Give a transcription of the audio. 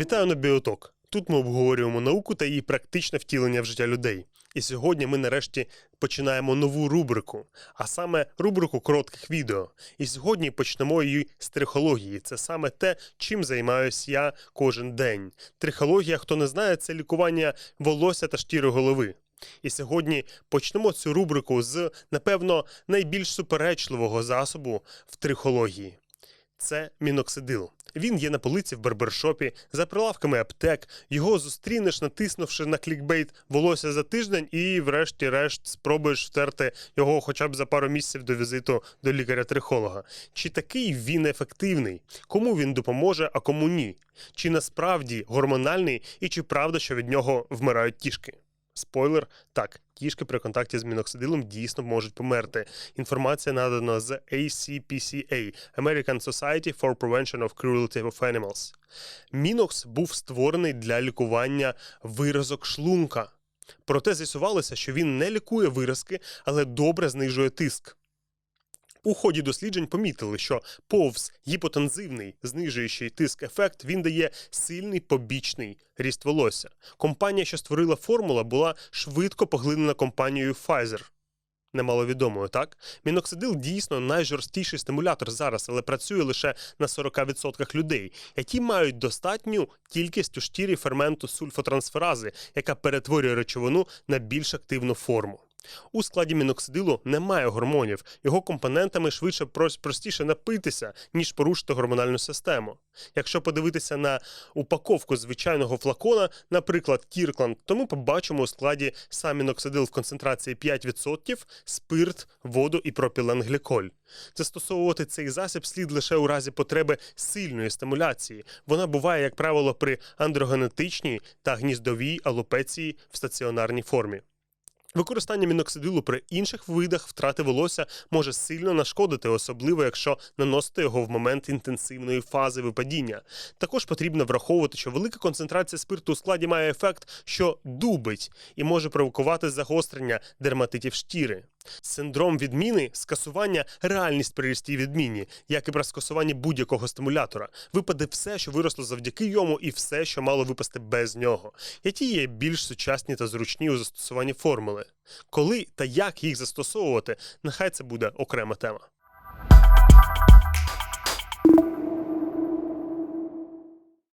Вітаю на Біоток. Тут ми обговорюємо науку та її практичне втілення в життя людей. І сьогодні ми нарешті починаємо нову рубрику, а саме рубрику коротких відео. І сьогодні почнемо її з трихології. Це саме те, чим займаюся я кожен день. Трихологія, хто не знає, це лікування волосся та шкіри голови. І сьогодні почнемо цю рубрику з, напевно, найбільш суперечливого засобу в трихології. Це міноксидил. Він є на полиці в барбершопі, за прилавками аптек. Його зустрінеш, натиснувши на клікбейт волосся за тиждень, і, врешті-решт, спробуєш втерти його хоча б за пару місяців до візиту до лікаря-трихолога. Чи такий він ефективний? Кому він допоможе, а кому ні? Чи насправді гормональний, і чи правда, що від нього вмирають кішки? Спойлер, так, кішки при контакті з міноксидилом дійсно можуть померти. Інформація надана з ACPCA – American Society for Prevention of Cruelty of Animals. Мінокс був створений для лікування виразок шлунка. Проте з'ясувалося, що він не лікує виразки, але добре знижує тиск. У ході досліджень помітили, що повз гіпотензивний знижуючий тиск ефект він дає сильний побічний ріст волосся. Компанія, що створила формула, була швидко поглинена компанією Pfizer. Немаловідомою, так? Міноксидил дійсно найжорсткіший стимулятор зараз, але працює лише на 40% людей, які мають достатню кількість у шкірі ферменту сульфотрансферази, яка перетворює речовину на більш активну форму. У складі міноксидилу немає гормонів, його компонентами швидше прос- простіше напитися, ніж порушити гормональну систему. Якщо подивитися на упаковку звичайного флакона, наприклад, Кіркланд, то ми побачимо у складі сам міноксидил в концентрації 5%, спирт, воду і пропіленгліколь. Застосовувати цей засіб слід лише у разі потреби сильної стимуляції. Вона буває, як правило, при андрогенетичній та гніздовій алопеції в стаціонарній формі. Використання міноксидилу при інших видах втрати волосся може сильно нашкодити, особливо якщо наносити його в момент інтенсивної фази випадіння. Також потрібно враховувати, що велика концентрація спирту у складі має ефект, що дубить і може провокувати загострення дерматитів шкіри. Синдром відміни скасування реальність при рісті відміні, як і при скасуванні будь-якого стимулятора. Випаде все, що виросло завдяки йому, і все, що мало випасти без нього. Які є більш сучасні та зручні у застосуванні формули. Коли та як їх застосовувати, нехай це буде окрема тема.